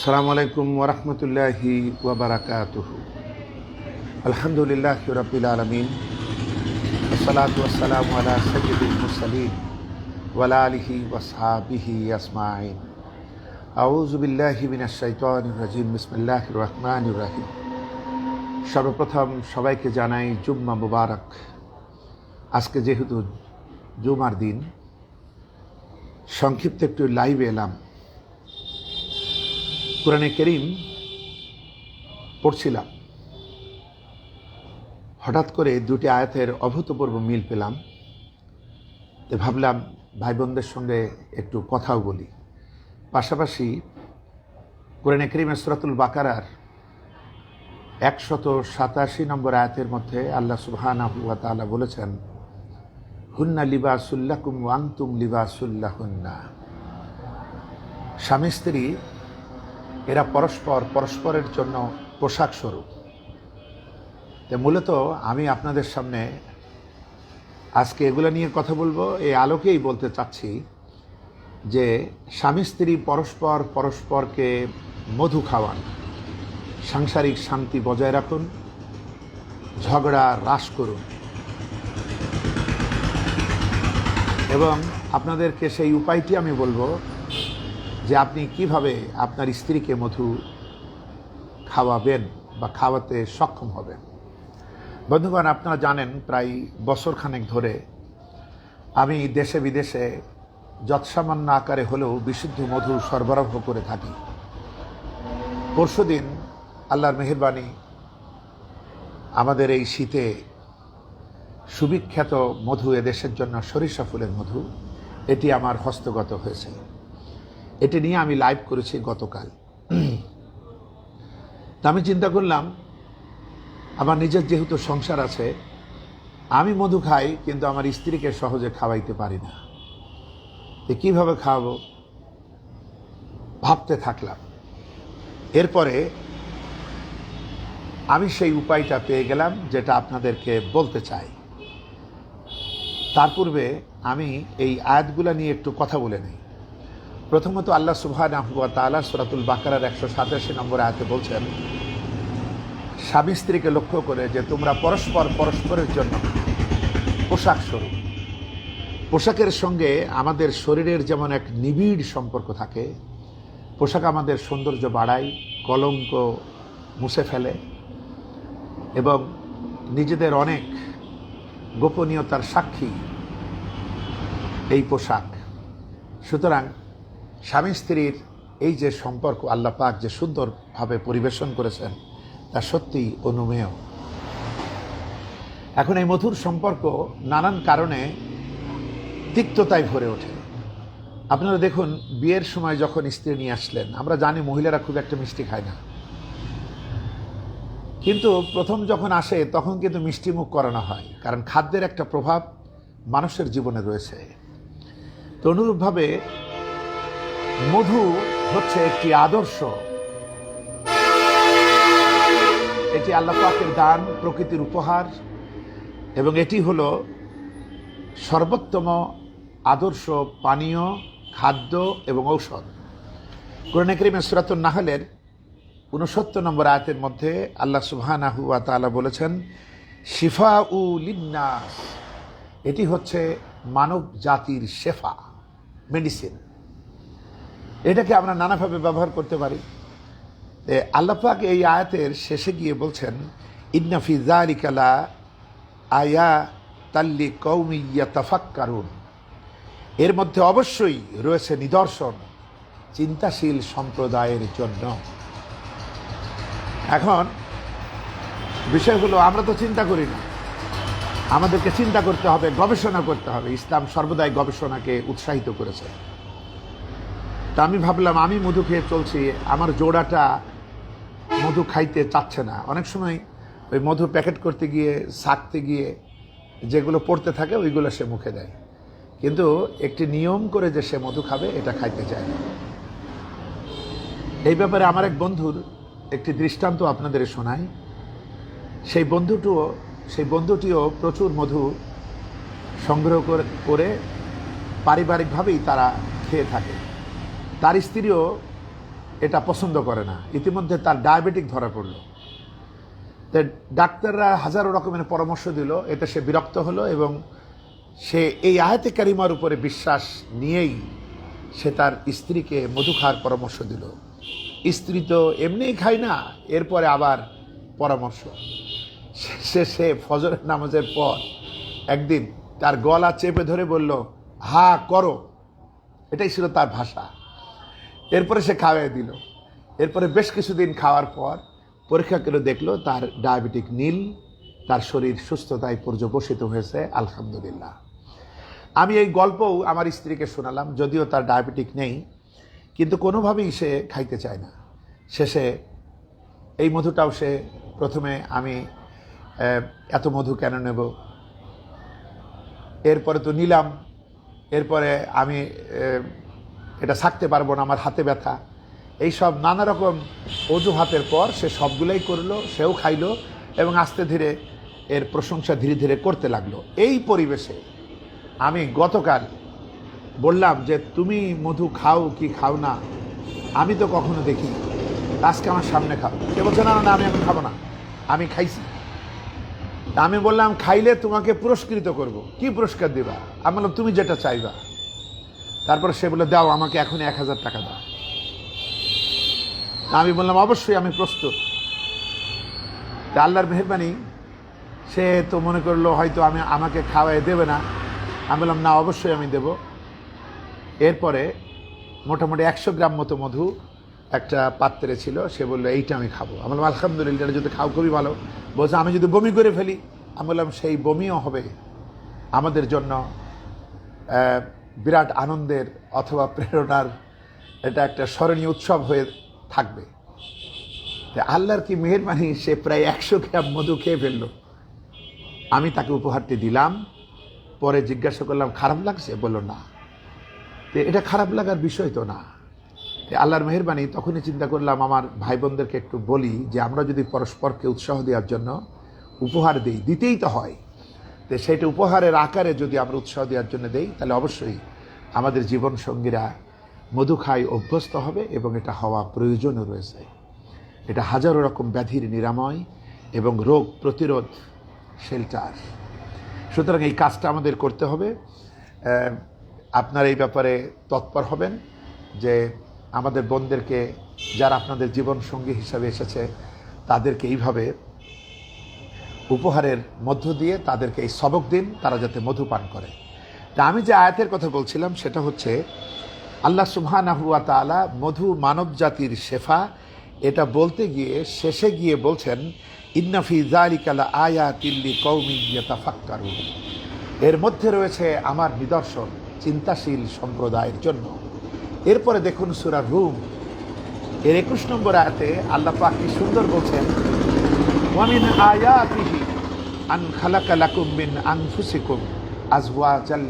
আসসালামু আলাইকুম ওরহমতুল্লাহি ওবরাকাতুহ আলহামদুলিল্লাহ রবিল আলমিন। আসসালামু আলা সৈয়দুল মুরসালিন ওয়ালা আলিহি ওয়াসহাবিহি আসমাইন আউযু বিল্লাহি মিনাশ শাইতানির রাজিম। বিসমিল্লাহির রহমানির রহিম। সর্বপ্রথম সবাইকে জানাই জুম্মা মুবারক। আজকে যেহেতু জুমার দিন, সংক্ষিপ্ত একটু লাইভে এলাম। কোরআনে করিম পড়ছিলাম। হঠাৎ করে দুটি আয়াতের অভূতপূর্ব মিল পেলাম। তো ভাবলাম ভাই বোনদের সঙ্গে একটু কথাও বলি। পাশাপাশি কোরআনে করিম সুরাতুল বাকারার একশত সাতাশি নম্বর আয়াতের মধ্যে আল্লাহ সুবহানাহু ওয়া তাআলা বলেছেন, হুন্না লিবাসুল্লাকুম ওয়ান্তুম লিবাসুল্লাহ হুন্না স্বামী স্ত্রী এরা পরস্পর, পরস্পরের জন্য পোশাক স্বরূপ। তো মূলত আমি আপনাদের সামনে আজকে এগুলো নিয়ে কথা বলব। এই আলোকেই বলতে চাচ্ছি যে, স্বামী স্ত্রী পরস্পর, পরস্পরকে মধু খাওয়ান, সাংসারিক শান্তি বজায় রাখুন, ঝগড়া হ্রাস করুন। এবং আপনাদেরকে সেই উপায়টি আমি বলব যে আপনি কীভাবে আপনার স্ত্রীকে মধু খাওয়াবেন বা খাওয়াতে সক্ষম হবেন। বন্ধুগণ, আপনারা জানেন প্রায় বছরখানেক ধরে আমি দেশে বিদেশে যৎসামান্য আকারে হলেও বিশুদ্ধ মধু সরবরাহ করে থাকি। পরশুদিন আল্লাহর মেহরবানি আমাদের এই শীতে সুবিখ্যাত মধু এদেশের জন্য সরিষা ফুলের মধু, এটি আমার হস্তগত হয়েছে। এটি নিয়ে আমি লাইভ করেছি গতকাল। তা আমি চিন্তা করলাম, আমার নিজের যেহেতু সংসার আছে, আমি মধু খাই, কিন্তু আমার স্ত্রীকে সহজে খাওয়াইতে পারি না। তো কীভাবে খাওয়াবো? ভাবতে থাকলাম। এরপরে আমি সেই উপায়টা পেয়ে গেলাম, যেটা আপনাদেরকে বলতে চাই। তার পূর্বে আমি এই আয়াতগুলা নিয়ে একটু কথা বলে নিই। প্রথমত আল্লাহ সুবহান তালা সুরাতুল বাকারার একশো সাতাশি নম্বর আয়তে বলছেন, স্বামী স্ত্রীকে লক্ষ্য করে যে তোমরা পরস্পর পরস্পরের জন্য পোশাক স্বরূপ। পোশাকের সঙ্গে আমাদের শরীরের যেমন এক নিবিড় সম্পর্ক থাকে, পোশাক আমাদের সৌন্দর্য বাড়ায়, কলঙ্ক মুছে ফেলে এবং নিজেদের অনেক গোপনীয়তার সাক্ষী এই পোশাক। সুতরাং স্বামী স্ত্রীর এই যে সম্পর্ক, আল্লাহ পাক যে সুন্দরভাবে পরিবেশন করেছেন, তা সত্যিই অনুমেয়। এখন এই মধুর সম্পর্ক নানান কারণে তিক্ততায় ভরে ওঠে। আপনারা দেখুন, বিয়ের সময় যখন স্ত্রী নিয়ে আসলেন, আমরা জানি মহিলারা খুব একটা মিষ্টি খায় না। কিন্তু প্রথম যখন আসে, তখন কিন্তু মিষ্টি মুখ করানো হয়, কারণ খাদ্যের একটা প্রভাব মানুষের জীবনে রয়েছে। তো অনুরূপভাবে মধু হচ্ছে একটি আদর্শ। এটি আল্লাহ পাকের দান, প্রকৃতির উপহার, এবং এটি হলো সর্বোত্তম আদর্শ পানীয়, খাদ্য এবং ঔষধ। কোরআন করিমের সুরাতুল নাহলের উনসত্তর নম্বর আয়াতের মধ্যে আল্লাহ সুবহানাহু তাআলা বলেছেন শিফা উ লিন্নাস। এটি হচ্ছে মানব জাতির শেফা, মেডিসিন। এটাকে আমরা নানাভাবে ব্যবহার করতে পারি। আল্লাপাক এই আয়াতের শেষে গিয়ে বলছেন ইন্নাফি জারিকালা আয়া তাল্লি কৌমিয়া তাফাক্কারুন এর মধ্যে অবশ্যই রয়েছে নিদর্শন, চিন্তাশীল সম্প্রদায়ের জন্য। এখন, বিষয় হলো, আমরা তো চিন্তা করি না। আমাদেরকে চিন্তা করতে হবে, গবেষণা করতে হবে। ইসলাম সর্বদাই গবেষণাকে উৎসাহিত করেছে। তা আমি ভাবলাম, আমি মধু খেয়ে চলছি, আমার জোড়াটা মধু খাইতে চাচ্ছে না। অনেক সময় ওই মধু প্যাকেট করতে গিয়ে সাকতে গিয়ে যেগুলো পড়তে থাকে, ওইগুলো সে মুখে দেয়। কিন্তু একটি নিয়ম করে যে সে মধু খাবে, এটা খাইতে চায় না। এই ব্যাপারে আমার এক বন্ধুর একটি দৃষ্টান্ত আপনাদের শোনাই। সেই বন্ধুটিও সেই বন্ধুটিও প্রচুর মধু সংগ্রহ করে পারিবারিকভাবেই তারা খেয়ে থাকে। তার স্ত্রীও এটা পছন্দ করে না। ইতিমধ্যে তার ডায়াবেটিক ধরা পড়ল। তো ডাক্তাররা হাজারো রকমের পরামর্শ দিল, এতে সে বিরক্ত হলো এবং সে এই আয়াতে কারিমার উপরে বিশ্বাস নিয়েই সে তার স্ত্রীকে মধু খাওয়ার পরামর্শ দিল। স্ত্রী তো এমনিই খায় না, এরপরে আবার পরামর্শ। সে সে ফজরের নামাজের পর একদিন তার গলা চেপে ধরে বলল, হা, করো। এটাই ছিল তার ভাষা। এরপরে সে খাওয়াই দিল। এরপরে বেশ কিছুদিন খাওয়ার পর পরীক্ষা করে দেখল তার ডায়াবেটিক নীল, তার শরীর সুস্থতায় পর্যবসিত হয়েছে, আলহামদুলিল্লাহ। আমি এই গল্পও আমার স্ত্রীকে শোনালাম, যদিও তার ডায়াবেটিক নেই, কিন্তু কোনোভাবেই সে খাইতে চায় না। শেষে এই মধুটাও সে প্রথমে আমি এত মধু কেন নেব? এরপরে তো নিলাম, এরপরে আমি এটা থাকতে পারব না আমার হাতে ব্যথা। এই সব নানা রকম অজুহাতের পর সে সবগুলোই করল সেও খাইলো এবং আস্তে ধীরে এর প্রশংসা ধীরে ধীরে করতে লাগল। এই পরিবেশে আমি গতকাল বললাম যে তুমি মধু খাও কি খাও না? আমি তো কখনো দেখি আজকে আমার সামনে খাও। সে বলছে না, না আমি এখন খাব না। আমি খাইছি। আমি বললাম খাইলে তোমাকে পুরস্কৃত করব। কি পুরস্কার দিবা? আমি বললাম তুমি যেটা চাইবা। তারপর সে বলে, দাও, আমাকে এখন এক হাজার টাকা দাও। আমি বললাম, অবশ্যই, আমি প্রস্তুত। তা আল্লাহর মেহরবানি, সে তো মনে করল, হয়তো আমি, আমাকে খাওয়াই দেবে না। আমি বললাম, না, অবশ্যই আমি দেব। এরপরে মোটামুটি একশো গ্রাম মতো মধু একটা পাত্রে ছিল, সে বলল, এইটা আমি খাব। আমি বললাম, আলহামদুলিল্লাহ, এটা যদি খাও, খুবই ভালো। বলছে, আমি যদি বমি করে ফেলি? আমি বললাম, সেই বমিও হবে আমাদের জন্য বিরাট আনন্দের অথবা প্রেরণার এটা একটা স্মরণীয় উৎসব হয়ে থাকবে। আল্লাহর কি মেহরবানি, সে প্রায় একশো গ্রাম মধু খেয়ে ফেলল। আমি তাকে উপহারটি দিলাম, পরে জিজ্ঞাসা করলাম, খারাপ লাগছে? বলল, না। এটা খারাপ লাগার বিষয় তো না। আল্লাহর মেহরবানি, তখনই চিন্তা করলাম, আমার ভাই বোনদেরকে একটু বলি যে, আমরা যদি পরস্পরকে উৎসাহ দেওয়ার জন্য উপহার দিই, দিতেই তো হয়। তো সেটা উপহারের আকারে যদি আমরা উৎসাহ দেওয়ার জন্য দেই, তাহলে অবশ্যই আমাদের জীবন সঙ্গীরা মধু খাই অভ্যস্ত হবে এবং এটা হওয়া প্রয়োজনও রয়েছে। এটা হাজারো রকম ব্যাধির নিরাময় এবং রোগ প্রতিরোধ শেল্টার। সুতরাং এই কাজটা আমাদের করতে হবে। আপনার এই ব্যাপারে তৎপর হবেন যে আমাদের বোনদেরকে, যারা আপনাদের জীবন সঙ্গী হিসাবে এসেছে, তাদেরকে এইভাবে উপহারের মধ্য দিয়ে তাদেরকে এই সবক দিন তারা যাতে মধু পান করে। তা আমি যে আয়াতের কথা বলছিলাম, সেটা হচ্ছে, আল্লাহ সুবহানাহুয়া তাআলা মধু মানব জাতির শেফা, এটা বলতে গিয়ে শেষে গিয়ে বলছেন ইন্নাফি জালিকালা আয়া তিল্লি কৌমি ইয়াতাফাক্কারুন। এর মধ্যে রয়েছে আমার নিদর্শন, চিন্তাশীল সম্প্রদায়ের জন্য। এরপরে দেখুন সুরা রুম। এর একুশ নম্বর আয়াতে আল্লাহ পাক কি সুন্দর বলছেন ওয়ামিন আয়াতিহি আন খালাকা লাকুম মিন আনফুসিকুম আজওয়াজাল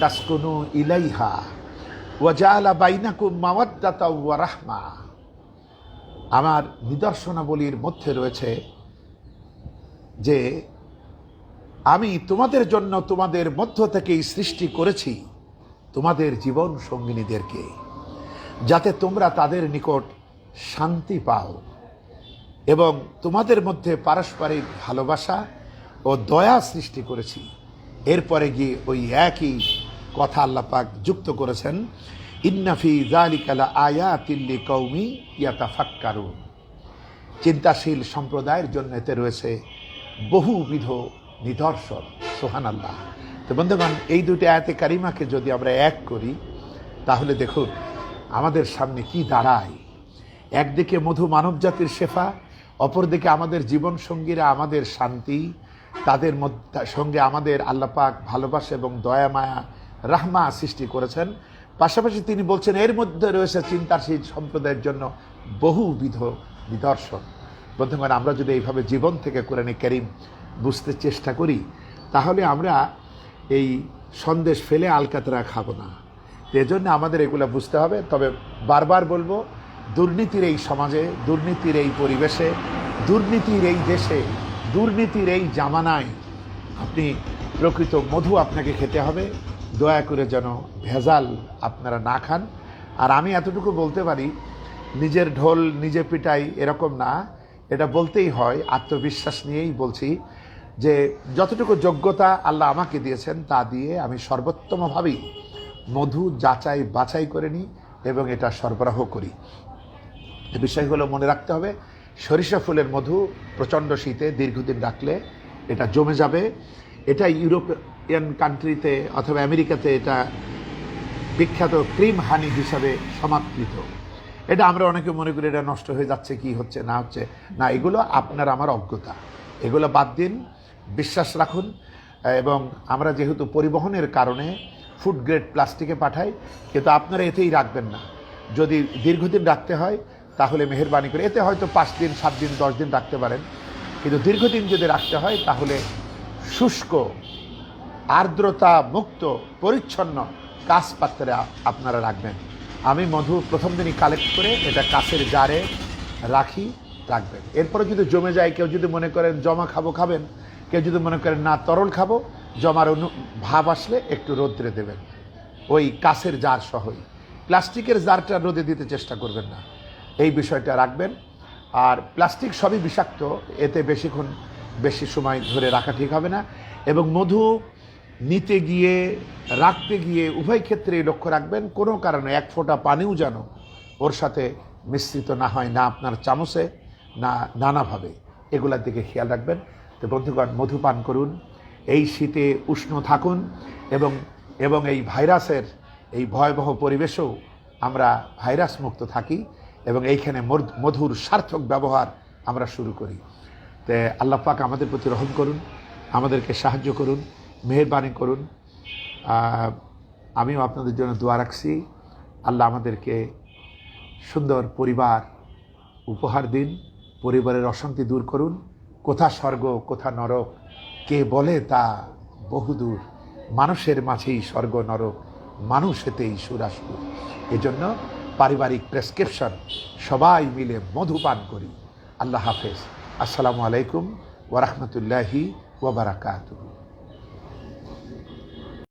তাসকুনু ইলাইহা ওয়া জাআলা বাইনাকুম মাওয়াদ্দাতা ওয়া রাহমা। আমার নিদর্শনাবলীর মধ্যে রয়েছে যে আমি তোমাদের জন্য তোমাদের মধ্য থেকেই সৃষ্টি করেছি তোমাদের জীবন সঙ্গিনীদেরকে, যাতে তোমরা তাদের নিকট শান্তি পাও এবং তোমাদের মধ্যে পারস্পরিক ভালোবাসা ও দয়া সৃষ্টি করেছি। এরপরে গিয়ে ওই একই কথা আল্লাপাক যুক্ত করেছেন ইন্নাফি জালিকালা আয়া তিল্লি কৌমি ইয়াতা ইয়াতাফাক্কারুন। চিন্তাশীল সম্প্রদায়ের জন্য এতে রয়েছে বহুবিধ নিদর্শন সোহান আল্লাহ তো বন্ধুগণ, এই দুটি আয়াতে কারিমাকে যদি আমরা এক করি, তাহলে দেখুন আমাদের সামনে কি দাঁড়ায়। একদিকে মধু মানব জাতির শেফা, অপরদিকে আমাদের জীবন সঙ্গীরা আমাদের শান্তি তাদের মধ্যে সঙ্গে আমাদের আল্লাপাক ভালোবাসা এবং দয়া, মায়া, রাহমা সৃষ্টি করেছেন। পাশাপাশি তিনি বলছেন, এর মধ্যে রয়েছে চিন্তাশীল সম্প্রদায়ের জন্য বহুবিধ নিদর্শন। বন্ধুগণ, আমরা যদি এইভাবে জীবন থেকে কোরআনে করিম বুঝতে চেষ্টা করি, তাহলে আমরা এই সন্দেশ ফেলে আলকাতরা খাব না। এজন্য আমাদের এগুলো বুঝতে হবে। তবে বারবার বলব, দুর্নীতির এই সমাজে, দুর্নীতির এই পরিবেশে, দুর্নীতির এই দেশে দুর্নীতির এই জামানায় আপনি প্রকৃত মধু আপনাকে খেতে হবে। দয়া করে যেন ভেজাল আপনারা না খান। আর আমি এতটুকু বলতে পারি, নিজের ঢোল নিজে পিটাই এরকম না। এটা বলতেই হয়, আত্মবিশ্বাস নিয়েই বলছি যে যতটুকু যোগ্যতা আল্লাহ আমাকে দিয়েছেন, তা দিয়ে আমি সর্বোত্তমভাবেই মধু যাচাই বাছাই করে নিই এবং এটা সরবরাহ করি। এই বিষয়গুলো মনে রাখতে হবে সরিষা ফুলের মধু প্রচণ্ড শীতে দীর্ঘদিন রাখলে এটা জমে যাবে। এটা ইউরোপিয়ান কান্ট্রিতে অথবা আমেরিকাতে এটা বিখ্যাত ক্রিম হানি হিসাবে সমাদৃত। এটা আমরা অনেকে মনে করি এটা নষ্ট হয়ে যাচ্ছে, কি হচ্ছে, না হচ্ছে। না, এগুলো আপনার আমার অজ্ঞতা। এগুলো বাদ দিন, বিশ্বাস রাখুন, এবং আমরা যেহেতু পরিবহনের কারণে ফুড গ্রেড প্লাস্টিকে পাঠাই, কিন্তু আপনারা এতেই রাখবেন না। যদি দীর্ঘদিন রাখতে হয় তাহলে মেহরবানি করে, এতে হয়তো পাঁচ দিন, সাত দিন, দশ দিন রাখতে পারেন। কিন্তু দীর্ঘদিন যদি রাখতে হয়, তাহলে শুষ্ক, আর্দ্রতা মুক্ত, পরিচ্ছন্ন কাঁচ পাত্রে আপনারা রাখবেন। আমি মধু প্রথম দিনই কালেক্ট করে এটা কাছের জারে রাখি, রাখবেন। এরপরে যদি জমে যায়, কেউ যদি মনে করেন জমা খাব, খাবেন। কেউ যদি মনে করেন না, তরল খাব, জমার অনু ভাব আসলে একটু রোদ্রে দেবেন। ওই কাছের জার সহই। প্লাস্টিকের জারটা রোদে দিতে চেষ্টা করবেন না। এই বিষয়টা রাখবেন। আর প্লাস্টিক সবই বিষাক্ত, এতে বেশিক্ষণ বেশি সময় ধরে রাখা ঠিক হবে না। এবং মধু নিতে গিয়ে, রাখতে গিয়ে উভয় ক্ষেত্রেই লক্ষ্য রাখবেন, কোনো কারণে এক ফোঁটা পানিও যেন ওর সাথে মিশ্রিত না হয়, না আপনার চামচে, না নানাভাবে। এগুলার দিকে খেয়াল রাখবেন। তো বন্ধুগণ, মধু পান করুন, এই শীতে উষ্ণ থাকুন এবং এবং এই ভাইরাসের এই ভয়াবহ পরিবেশেও আমরা ভাইরাস মুক্ত থাকি। এবং এইখানে মধুর সার্থক ব্যবহার আমরা শুরু করি। তে আল্লাহ পাক আমাদের প্রতি রহম করুন, আমাদেরকে সাহায্য করুন, মেহরবানি করুন। আমিও আপনাদের জন্য দোয়া রাখছি। আল্লাহ আমাদেরকে সুন্দর পরিবার উপহার দিন, পরিবারের অশান্তি দূর করুন। কোথা স্বর্গ, কোথা নরক, কে বলে তা বহুদূর মানুষের মাঝেই স্বর্গ, নরক, মানুষ এতেই সুরাসুর। এজন্য পারিবারিক প্রেসক্রিপশন সবাই মিলে মধু পান করি। আল্লাহ হাফেজ। আসসালামু আলাইকুম ওরহমতুল্লাহি ওবরাকাতুহু